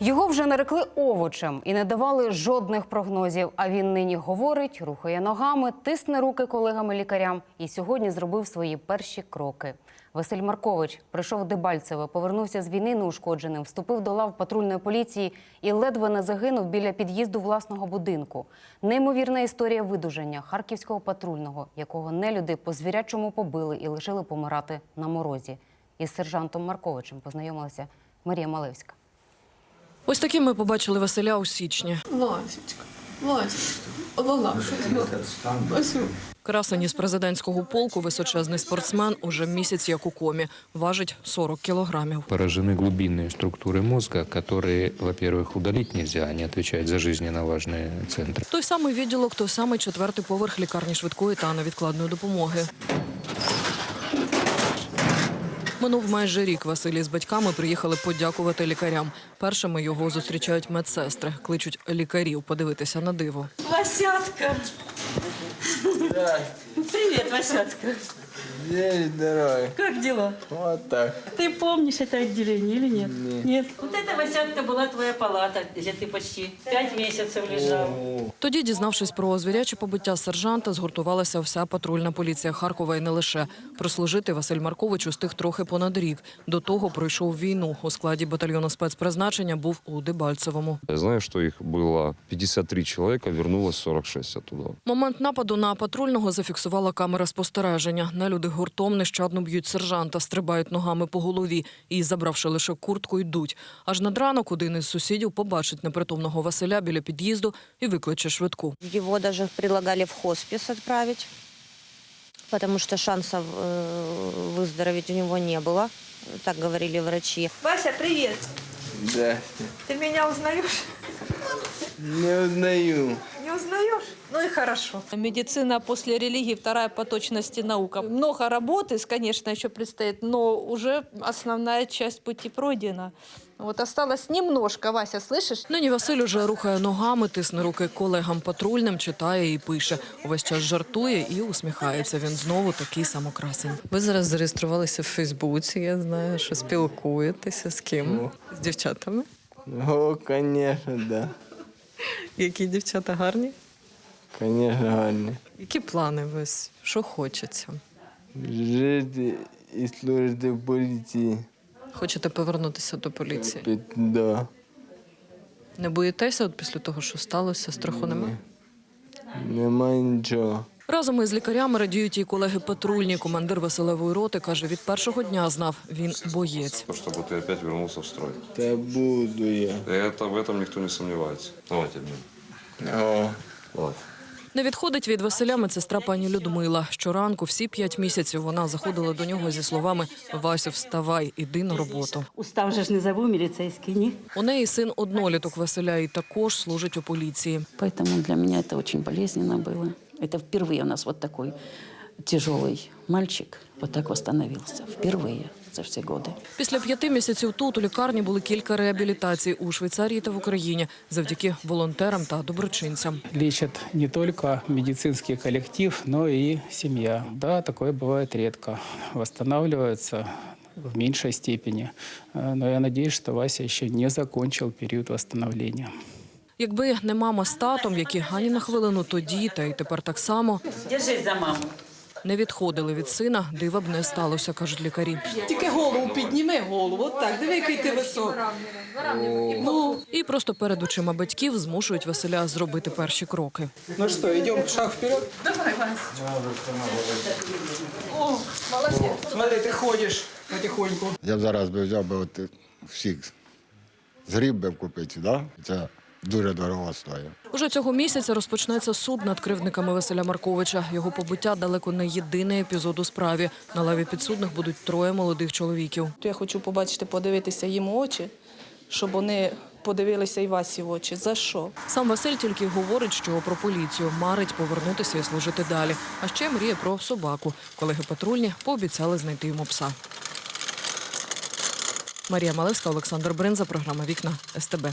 Його вже нарекли овочем і не давали жодних прогнозів. А він нині говорить, рухає ногами, тисне руки колегам-лікарям і сьогодні зробив свої перші кроки. Василь Маркович прийшов Дебальцеве, повернувся з війни неушкодженим, вступив до лав патрульної поліції і ледве не загинув біля під'їзду власного будинку. Неймовірна історія видуження харківського патрульного, якого нелюди по звірячому побили і лишили помирати на морозі. Із сержантом Марковичем познайомилася Марія Малевська. Ось таким ми побачили Василя у січні. Васечка, Васечка, Лала, що ти робиш? Васю. Красень із президентського полку, височезний спортсмен, уже місяць як у комі, важить 40 кілограмів. Поражены глубинные структуры мозга, которые, во-первых, удалить нельзя, они отвечают за жизненно важные центры. Той самий відділок, той самий четвертий поверх лікарні швидкої та невідкладної допомоги. Минув майже рік. Василій з батьками приїхали подякувати лікарям. Першими його зустрічають медсестри, кличуть лікарів подивитися на диво. Васятка. Привет, Васятка. День здоровья. Как дела? Вот так. Ты помнишь это отделение или нет? Нет. Вот эта Васятка была твоя палата, где ты почти пять месяцев лежал. Тоді, дізнавшись про звіряче побиття сержанта, згуртувалася вся патрульна поліція Харкова і не лише. Прослужити Василь Маркович устиг трохи понад рік. До того пройшов війну. У складі батальйону спецпризначення був у Дебальцевому. Я знаю, что их было 53 человека, вернулось 46 оттуда. Момент нападу на патрульного зафіксувала камера спостереження. Нелюди гуртом нещадно б'ють сержанта, стрибають ногами по голові і, забравши лише куртку, йдуть. Аж над ранок один із сусідів побачить непритомного Василя біля під'їзду і викличе швидку. Его даже предлагали в хоспис отправить, потому что шансов э, выздороветь у него не было. Так говорили врачи. Вася, привет. Здрасте. Ты меня узнаешь? Не узнаю. Узнаешь? Ну и хорошо. Медицина после религии вторая по точности наука. Много работы, конечно, еще предстоит, но уже основная часть пути пройдена. Вот осталось немножко, Вася, слышишь? Нині Василь уже рухає ногами, тисне руки колегам патрульним, читає і пише. Увесь час жартує і усміхається. Він знову такий самокрасень. Ви зараз зареєструвалися в Фейсбуці, я знаю, що спілкуєтеся з ким? З дівчатами. О, конечно, да. Які дівчата гарні? Звісно, гарні. Які плани ось? Що хочеться? Жити і служити в поліції. Хочете повернутися до поліції? Так. да. Не боїтеся от після того, що сталося, страху немає? Нема нічого. Разом із лікарями радіють і колеги патрульні. Командир Василевої роти каже, від першого дня знав, він боєць. Чтобы ты опять вернулся в строй. Та буду я. Это, в этом никто не сомневается. Давайте, блин. О, Давай. Не відходить від Василя медсестра пані Людмила. Щоранку, всі п'ять місяців, вона заходила до нього зі словами «Васю, вставай, іди на роботу». Устав же ж не забув міліцейський, ні? У неї син одноліток Василя і також служить у поліції. Поэтому для меня это очень болезненно было. Это впервые у нас вот такой тяжелый мальчик вот так восстановился. Впервые за все годы. Після п'яти місяців тут у лікарні були кілька реабілітацій у Швейцарії та в Україні завдяки волонтерам та доброчинцям. лечат не только медицинский коллектив, но и семья. Да, такое бывает редко. Восстанавливаются в меньшей степени. Э, Но я надеюсь, что Вася еще не закончил период восстановления. Якби не мама з татом, які ані на хвилину тоді, та й тепер так само Держись за маму. не відходили від сина, дива б не сталося, кажуть лікарі. Тільки голову підніми голову. От так, диви, який ти високий. Ну, І просто перед очима батьків змушують Василя зробити перші кроки. Ну что, идем шаг вперед? Давай. О, молодец. Смотри, ты ходишь потихоньку. Я б зараз би взяв би от всіх згріб би купити, да? це дуже дорого стоїть. Уже цього місяця розпочнеться суд над кривдниками Василя Марковича. Його побиття далеко не єдиний епізод у справі. На лаві підсудних будуть троє молодих чоловіків. Я хочу побачити, подивитися їм у очі, щоб вони подивилися і Васі в очі. За що? Сам Василь тільки говорить, що про поліцію марить повернутися і служити далі. А ще мріє про собаку. Колеги патрульні пообіцяли знайти йому пса. Марія Малевська, Олександр Бринза, програма Вікна СТБ.